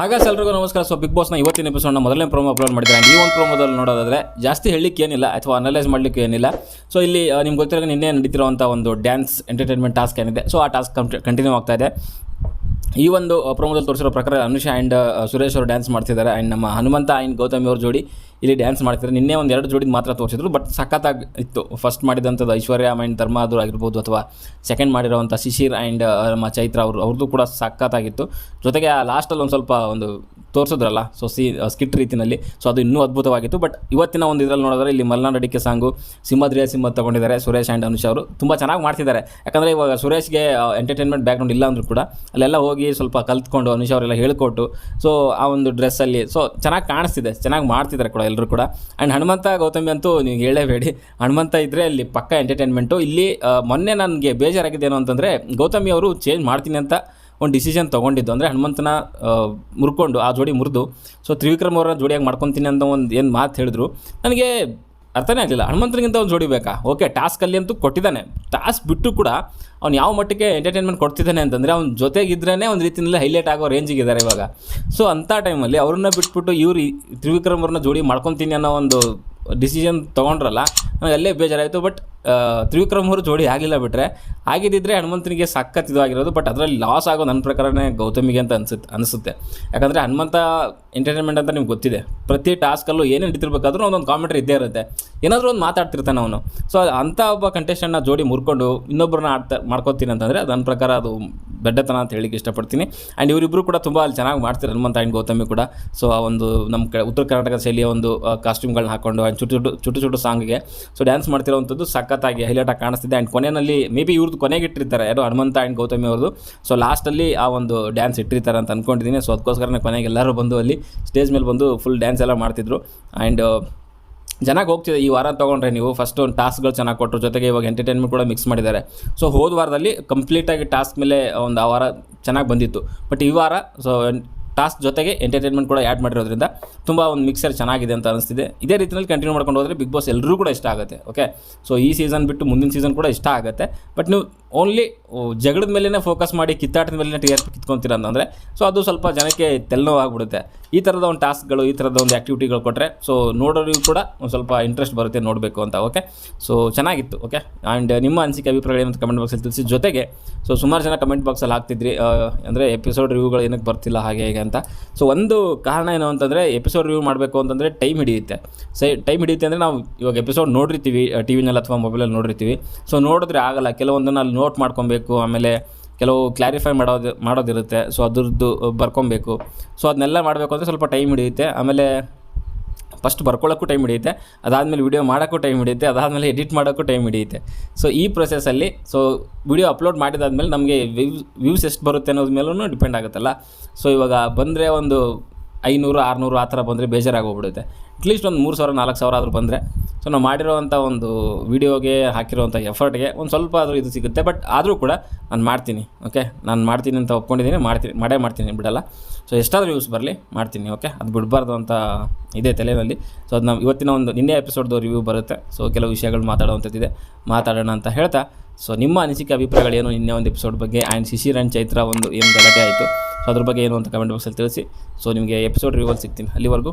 ಹಾಗಾದ್ರೆ ಎಲ್ರಿಗೂ ನಮಸ್ಕಾರ. ಸೊ ಬಿಗ್ ಬಾಸ್ನ ಇವತ್ತಿನ ಎಪಿಸೋಡ್ನ ಮೊದಲನೇ ಪ್ರೋಮೋ ಅಪ್ಲೋಡ್ ಮಾಡಿದ್ದಾರೆ ಈ ಒಂದು ಪ್ರೋಮೋದಲ್ಲಿ ನೋಡೋದಾದರೆ ಜಾಸ್ತಿ ಹೇಳಲಿಕ್ಕೆ ಏನಿಲ್ಲ ಅಥವಾ ಅನಲೈಸ್ ಮಾಡಲಿಕ್ಕೆ ಏನಿಲ್ಲ ಸೊ ಇಲ್ಲಿ ನಿಮ್ಗೆ ಗೊತ್ತಿರೋ ನಿನ್ನೆ ನಡೀತಿರುವಂಥ ಒಂದು ಡ್ಯಾನ್ಸ್ ಎಂಟರ್ಟೈನ್ಮೆಂಟ್ ಟಾಸ್ಕ್ ಏನಿದೆ. ಸೊ ಆ ಟಾಸ್ಕ್ ಕಂಟಿನ್ಯೂ ಆಗ್ತಾ ಇದೆ. ಈ ಒಂದು ಪ್ರೋಮೋದಲ್ಲಿ ತೋರಿಸಿರೋ ಪ್ರಕಾರ ಅನುಷಾ ಆ್ಯಂಡ್ ಸುರೇಶ್ ಅವರು ಡ್ಯಾನ್ಸ್ ಮಾಡ್ತಿದ್ದಾರೆ. ಆ್ಯಂಡ್ ನಮ್ಮ ಹನುಮಂತ ಆ್ಯಂಡ್ ಗೌತಮಿ ಅವ್ರ ಜೋಡಿ ಇಲ್ಲಿ ಡ್ಯಾನ್ಸ್ ಮಾಡ್ತಿದ್ದಾರೆ. ನಿನ್ನೆ ಒಂದು ಎರಡು ಜೋಡಿ ಮಾತ್ರ ತೋರಿಸಿದ್ರು ಬಟ್ ಸಖತ್ತಾಗಿ ಇತ್ತು. ಫಸ್ಟ್ ಮಾಡಿದಂಥದ್ದು ಐಶ್ವರ್ಯ ಆ್ಯಂಡ್ ಧರ್ಮಾದ್ರು ಆಗಿರ್ಬೋದು ಅಥವಾ ಸೆಕೆಂಡ್ ಮಾಡಿರೋವಂಥ ಶಿಶಿರ್ ಆ್ಯಂಡ್ ನಮ್ಮ ಚೈತ್ರ ಅವರು ಅವ್ರದ್ದು ಕೂಡ ಸಖತ್ತಾಗಿತ್ತು. ಜೊತೆಗೆ ಆ ಲಾಸ್ಟಲ್ಲಿ ಒಂದು ಸ್ವಲ್ಪ ಒಂದು ತೋರಿಸಿದ್ರಲ್ಲ ಸೊ ಸಿ ಸ್ಕಿಟ್ ರೀತಿಯಲ್ಲಿ ಸೊ ಅದು ಇನ್ನೂ ಅದ್ಭುತವಾಗಿತ್ತು. ಬಟ್ ಇವತ್ತಿನ ಒಂದು ಇದರಲ್ಲಿ ನೋಡಿದ್ರೆ ಇಲ್ಲಿ ಮಲ್ನಾಡ್ ಅಡಿಕೆ ಸಾಂಗು, ಸಿಂಹದ್ರಿಯ ಸಿಂಹ ತಗೊಂಡಿದ್ದಾರೆ, ಸುರೇಶ್ ಆ್ಯಂಡ್ ಅನುಷ್ ಅವರು. ತುಂಬ ಚೆನ್ನಾಗಿ ಮಾಡ್ತಿದ್ದಾರೆ. ಯಾಕಂದರೆ ಇವಾಗ ಸುರೇಶ್ಗೆ ಎಂಟರ್ಟೈನ್ಮೆಂಟ್ ಬ್ಯಾಕ್ಗ್ರೌಂಡ್ ಇಲ್ಲ ಅಂದರೂ ಕೂಡ, ಅಲ್ಲೆಲ್ಲ ಹೋಗಿ ಸ್ವಲ್ಪ ಕಲ್ತ್ಕೊಂಡು ಅನುಷ್ ಅವರೆಲ್ಲ ಹೇಳ್ಕೊಟ್ಟು ಸೊ ಆ ಒಂದು ಡ್ರೆಸ್ಸಲ್ಲಿ ಸೊ ಚೆನ್ನಾಗಿ ಕಾಣಿಸ್ತಿದೆ. ಚೆನ್ನಾಗಿ ಮಾಡ್ತಿದ್ದಾರೆ ಕೂಡ ಎಲ್ಲರೂ ಕೂಡ. ಆ್ಯಂಡ್ ಹನುಮಂತ ಗೌತಮಿ ಅಂತೂ ನೀವು ಹೇಳೇಬೇಡಿ. ಹನುಮಂತ ಇದ್ದರೆ ಅಲ್ಲಿ ಪಕ್ಕ ಎಂಟರ್ಟೈನ್ಮೆಂಟು ಇಲ್ಲಿ ಮೊನ್ನೆ ನನಗೆ ಬೇಜಾರಾಗಿದೆ ಏನು ಅಂತಂದರೆ, ಗೌತಮಿ ಅವರು ಚೇಂಜ್ ಮಾಡ್ತೀನಿ ಅಂತ ಒಂದು ಡಿಸಿಷನ್ ತೊಗೊಂಡಿದ್ದು. ಅಂದರೆ ಹನುಮಂತನ ಮುರ್ಕೊಂಡು, ಆ ಜೋಡಿ ಮುರಿದು. ಸೊ ತ್ರಿವಿಕ್ರಮ್ ಅವರ ಜೋಡಿಯಾಗಿ ಮಾಡ್ಕೊತೀನಿ ಅಂತ ಒಂದು ಏನು ಮಾತು ಹೇಳಿದ್ರು. ನನಗೆ ಅರ್ಥನೇ ಆಗಲಿಲ್ಲ. ಹನುಮಂತನಿಗಿಂತ ಒಂದು ಜೋಡಿ ಬೇಕಾ? ಓಕೆ ಟಾಸ್ಕಲ್ಲಿ ಅಂತೂ ಕೊಟ್ಟಿದ್ದಾನೆ. ಟಾಸ್ಕ್ ಬಿಟ್ಟು ಕೂಡ ಅವ್ನು ಯಾವ ಮಟ್ಟಿಗೆ ಎಂಟರ್ಟೈನ್ಮೆಂಟ್ ಕೊಡ್ತಿದ್ದಾನೆ ಅಂತಂದರೆ ಅವ್ನ ಜೊತೆಗಿದ್ರೇ ಒಂದು ರೀತಿಯಲ್ಲಿ ಹೈಲೈಟ್ ಆಗೋ ರೇಂಜಿಗೆ ಇದ್ದಾರೆ ಇವಾಗ. ಸೊ ಅಂಥ ಟೈಮಲ್ಲಿ ಅವ್ರನ್ನ ಬಿಟ್ಬಿಟ್ಟು ಇವ್ರು ತ್ರಿವಿಕ್ರಮ್ ಅವ್ರನ್ನ ಜೋಡಿ ಮಾಡ್ಕೊತೀನಿ ಅನ್ನೋ ಒಂದು ಡಿಸಿಷನ್ ತೊಗೊಂಡ್ರಲ್ಲ ನನಗೆ ಅಲ್ಲೇ ಬೇಜಾರಾಯಿತು. ಬಟ್ ತ್ರಿವಿಕ್ರಮ್ ಅವರು ಜೋಡಿ ಆಗಿಲ್ಲ ಬಿಟ್ಟರೆ ಆಗಿದ್ದಿದ್ರೆ ಹನುಮಂತನಿಗೆ ಸಖತ್ ಇದು ಆಗಿರೋದು ಬಟ್ ಅದರಲ್ಲಿ ಲಾಸ್ ಆಗೋ ನನ್ನ ಪ್ರಕಾರನೇ ಗೌತಮಿಗೆ ಅಂತ ಅನ್ಸುತ್ತೆ, ಅನಿಸುತ್ತೆ. ಯಾಕಂದರೆ ಹನುಮಂತ ಎಂಟರ್ಟೈನ್ಮೆಂಟ್ ಅಂತ ನಿಮ್ಗೆ ಗೊತ್ತಿದೆ. ಪ್ರತಿ ಟಾಸ್ಕಲ್ಲೂ ಏನೇ ನಡೀತಿರ್ಬೇಕಾದ್ರೂ ಒಂದೊಂದು ಕಾಮೆಂಟ್ರಿ ಇದ್ದೇ ಇರುತ್ತೆ. ಏನಾದರೂ ಒಂದು ಮಾತಾಡ್ತಿರ್ತಾನೆ ಅವನು. ಸೊ ಅಂಥ ಒಬ್ಬ ಕಂಟೆಸ್ಟೆಂಟ್ನ ಜೋಡಿ ಮುರ್ಕೊಂಡು ಇನ್ನೊಬ್ಬರನ್ನ ಆಡ್ತಾ ಮಾಡ್ಕೊತೀನಿ ಅಂತಂದರೆ ನನ್ನ ಪ್ರಕಾರ ಅದು ಬೆಡ್ಡತನ ಅಂತ ಹೇಳಿಕ್ಕೆ ಇಷ್ಟಪಡ್ತೀನಿ. ಆ್ಯಂಡ್ ಇವರಿಬ್ಬರು ಕೂಡ ತುಂಬ ಅಲ್ಲಿ ಚೆನ್ನಾಗಿ ಮಾಡ್ತಾರೆ ಹನುಮಂತ ಆ್ಯಂಡ್ ಗೌತಮಿ ಕೂಡ. ಸೊ ಆ ಒಂದು ನಮ್ಮ ಕಡೆ ಉತ್ತರ ಕರ್ನಾಟಕ ಶೈಲಿಯ ಒಂದು ಕಾಸ್ಟ್ಯೂಮ್ಗಳನ್ನ ಹಾಕೊಂಡು ಆ್ಯಂಡ್ ಚುಟ್ಟು ಚುಟ್ಟು ಚುಟ್ಟು ಚುಟ್ಟು ಸಾಂಗ್ಗೆ ಸೊ ಡ್ಯಾನ್ಸ್ ಮಾಡ್ತಿರೋವಂಥದ್ದು ಸಖತ್ತಾಗಿ ಹೈಲೈಟಾಗಿ ಕಾಣಿಸ್ತಿದೆ. ಆ್ಯಂಡ್ ಕೊನೆಯಲ್ಲಿ ಮೇ ಬಿ ಇವ್ರದ್ದು ಕೊನೆಗೆ ಇಟ್ಟಿರ್ತಾರೆ, ಯಾರು ಹನುಮಂತ ಆ್ಯಂಡ್ ಗೌತಮಿ ಅವ್ರದ್ದು ಸೊ ಲಾಸ್ಟಲ್ಲಿ ಆ ಒಂದು ಡ್ಯಾನ್ಸ್ ಇಟ್ಟಿರ್ತಾರೆ ಅಂತ ಅಂದ್ಕೊಂಡಿದ್ದೀನಿ ಸೊ ಅದಕ್ಕೋಸ್ಕರನೇ ಕೊನೆಗೆ ಎಲ್ಲರೂ ಬಂದು ಅಲ್ಲಿ ಸ್ಟೇಜ್ ಮೇಲೆ ಬಂದು ಫುಲ್ ಡ್ಯಾನ್ಸ್ ಎಲ್ಲ ಮಾಡ್ತಿದ್ರು. ಆ್ಯಂಡ್ ಚೆನ್ನಾಗಿ ಹೋಗ್ತಿದೆ, ಈ ವಾರ ತೊಗೊಂಡ್ರೆ ನೀವು ಫಸ್ಟ್ ಒಂದು ಟಾಸ್ಕ್ಗಳು ಚೆನ್ನಾಗಿ ಕೊಟ್ಟರು ಜೊತೆಗೆ ಇವಾಗ ಎಂಟರ್ಟೈನ್ಮೆಂಟ್ ಕೂಡ ಮಿಕ್ಸ್ ಮಾಡಿದ್ದಾರೆ. ಸೊ ಹೋದ ವಾರದಲ್ಲಿ ಕಂಪ್ಲೀಟಾಗಿ ಟಾಸ್ಕ್ ಮೇಲೆ ಒಂದು ಆ ವಾರ ಚೆನ್ನಾಗಿ ಬಂದಿತ್ತು. ಬಟ್ ಈ ವಾರ ಸೊ ಟಾಸ್ಕ್ ಜೊತೆಗೆ ಎಂಟರ್ಟೈನ್ಮೆಂಟ್ ಕೂಡ ಆ್ಯಡ್ ಮಾಡಿರೋದ್ರಿಂದ ತುಂಬ ಒಂದು ಮಿಕ್ಸರ್ ಚೆನ್ನಾಗಿದೆ ಅಂತ ಅನಿಸ್ತಿದೆ. ಇದೇ ರೀತಿಯಲ್ಲಿ ಕಂಟಿನ್ಯೂ ಮಾಡ್ಕೊಂಡು ಹೋದರೆ ಬಿಗ್ ಬಾಸ್ ಎಲ್ಲರೂ ಕೂಡ ಇಷ್ಟ ಆಗುತ್ತೆ ಓಕೆ ಸೊ ಈ ಸೀಸನ್ ಬಿಟ್ಟು ಮುಂದಿನ ಸೀಸನ್ ಕೂಡ ಇಷ್ಟ ಆಗುತ್ತೆ. ಬಟ್ ನೀವು ಓನ್ಲಿ ಜಗಳದ ಮೇಲೇ ಫೋಕಸ್ ಮಾಡಿ ಕಿತ್ತಾಟದ ಮೇಲೇ ಟಿ ಆರ್ ಪಿ ಕಿತ್ಕೊಂತೀರ ಅಂತಂದರೆ ಸೊ ಅದು ಸ್ವಲ್ಪ ಜನಕ್ಕೆ ತೆಲ್ನೋವಾಗ್ಬಿಡುತ್ತೆ ಈ ಥರದ ಒಂದು ಟಾಸ್ಕ್ಗಳು ಈ ಥರದ ಒಂದು ಆ್ಯಕ್ಟಿವಿಟಿಗಳು ಕೊಟ್ಟರೆ ಸೊ ನೋಡೋರಿಗೂ ಕೂಡ ಒಂದು ಸ್ವಲ್ಪ ಇಂಟ್ರೆಸ್ಟ್ ಬರುತ್ತೆ ನೋಡಬೇಕು ಅಂತ ಓಕೆ ಸೊ ಚೆನ್ನಾಗಿತ್ತು ಓಕೆ ಆ್ಯಂಡ್ ನಿಮ್ಮ ಅನಿಸಿಕೆ ಅಭಿಪ್ರಾಯ ಏನಂತ ಕಮೆಂಟ್ ಬಾಕ್ಸಲ್ಲಿ ತಿಳಿಸಿ. ಜೊತೆಗೆ ಸೊ ಸುಮಾರು ಜನ ಕಮೆಂಟ್ ಬಾಕ್ಸಲ್ಲಿ ಹಾಕ್ತಿದ್ರಿ ಅಂದರೆ ಎಪಿಸೋಡ್ ರಿವ್ಯೂಗಳು ಏನಕ್ಕೆ ಬರ್ತಿಲ್ಲ, ಹಾಗೆ, ಹೇಗೆ ಅಂತ. ಸೊ ಒಂದು ಕಾರಣ ಏನು ಅಂತಂದರೆ ಎಪಿಸೋಡ್ ರಿವ್ಯೂ ಮಾಡಬೇಕು ಅಂತಂದರೆ ಟೈಮ್ ಹಿಡಿಯುತ್ತೆ. ಸೈ ಟೈಮ್ ಹಿಡಿಯುತ್ತೆ ಅಂದರೆ ನಾವು ಇವಾಗ ಎಪಿಸೋಡ್ ನೋಡಿರ್ತೀವಿ ಟಿ ವಿನಲ್ಲಿ ಅಥವಾ ಮೊಬೈಲಲ್ಲಿ ನೋಡಿರ್ತೀವಿ. ಸೊ ನೋಡಿದ್ರೆ ಆಗಲ್ಲ, ಕೆಲವೊಂದನ್ನು ಅಲ್ಲಿ ನೋಟ್ ಮಾಡ್ಕೊಬೇಕು, ಆಮೇಲೆ ಕೆಲವು ಕ್ಲಾರಿಫೈ ಮಾಡೋದು, ಮಾಡೋದಿರುತ್ತೆ. ಸೊ ಅದ್ರದ್ದು ಬರ್ಕೊಬೇಕು. ಸೊ ಅದನ್ನೆಲ್ಲ ಮಾಡಬೇಕು ಅಂದರೆ ಸ್ವಲ್ಪ ಟೈಮ್ ಹಿಡಿಯುತ್ತೆ. ಆಮೇಲೆ ಫಸ್ಟ್ ಬರ್ಕೊಳ್ಳೋಕ್ಕೂ ಟೈಮ್ ಹಿಡಿಯುತ್ತೆ. ಅದಾದಮೇಲೆ ವಿಡಿಯೋ ಮಾಡೋಕ್ಕೂ ಟೈಮ್ ಹಿಡಿಯುತ್ತೆ. ಅದಾದಮೇಲೆ ಎಡಿಟ್ ಮಾಡೋಕ್ಕೂ ಟೈಮ್ ಹಿಡಿಯುತ್ತೆ. ಸೊ ಈ ಪ್ರೊಸೆಸಲ್ಲಿ ಸೊ ವಿಡಿಯೋ ಅಪ್ಲೋಡ್ ಮಾಡಿದಾದ್ಮೇಲೆ ನಮಗೆ ವ್ಯೂಸ್ ವ್ಯೂಸ್ ಎಷ್ಟು ಬರುತ್ತೆ ಅನ್ನೋದ್ರ ಮೇಲೂ ಡಿಪೆಂಡ್ ಆಗುತ್ತಲ್ಲ. ಸೊ ಇವಾಗ ಬಂದರೆ ಒಂದು ಐನೂರು, ಆರುನೂರು ಆ ಥರ ಬಂದರೆ ಬೇಜಾರಾಗೋಗ್ಬಿಡುತ್ತೆ ಅಟ್ಲೀಸ್ಟ್ ಒಂದು ಮೂರು ಸಾವಿರ, ನಾಲ್ಕು ಸಾವಿರ ಆದರೂ ಬಂದರೆ ಸೊ ನಾವು ಮಾಡಿರೋವಂಥ ಒಂದು ವೀಡಿಯೋಗೆ ಹಾಕಿರುವಂಥ ಎಫರ್ಟ್ಗೆ ಒಂದು ಸ್ವಲ್ಪ ಆದರೂ ಇದು ಸಿಗುತ್ತೆ. ಬಟ್ ಆದರೂ ಕೂಡ ನಾನು ಮಾಡ್ತೀನಿ ಓಕೆ ನಾನು ಮಾಡ್ತೀನಿ ಅಂತ ಒಪ್ಕೊಂಡಿದ್ದೀನಿ ಮಾಡ್ತೀನಿ, ಮಾಡೇ ಮಾಡ್ತೀನಿ ಬಿಡಲ್ಲ. ಸೊ ಎಷ್ಟಾದರೂ ಯೂಸ್ ಬರಲಿ, ಮಾಡ್ತೀನಿ ಓಕೆ ಅದು ಬಿಡಬಾರ್ದು ಅಂತ ಇದೆ ತಲೆಯಲ್ಲಿ. ಸೊ ಅದು ನಾವು ಇವತ್ತಿನ ಒಂದು ನಿನ್ನೆ ಎಪಿಸೋಡ್ದು ರಿವ್ಯೂ ಬರುತ್ತೆ. ಸೊ ಕೆಲವು ವಿಷಯಗಳು ಮಾತಾಡುವಂಥದ್ದಿದೆ ಮಾತಾಡೋಣ ಅಂತ ಹೇಳ್ತಾ. ಸೊ ನಿಮ್ಮ ಅನಿಸಿಕೆ ಅಭಿಪ್ರಾಯಗಳೇನು ನಿನ್ನೆ ಒಂದು ಎಪಿಸೋಡ್ ಬಗ್ಗೆ? ಆ್ಯಂಡ್ ಶಿಶಿರ್ ಆ್ಯಂಡ್ ಚೈತ್ರ ಒಂದು ಏನು ಗಲಾಟೆ ಆಯಿತು? ಸೊ ಅದ್ರ ಬಗ್ಗೆ ಏನು ಅಂತ ಕಮೆಂಟ್ ಬಾಕ್ಸಲ್ಲಿ ತಿಳಿಸಿ. ಸೊ ನಿಮಗೆ ಎಪಿಸೋಡ್ ರಿವ್ಯೂಲ್ ಸಿಗ್ತೀನಿ. ಅಲ್ಲಿವರೆಗೂ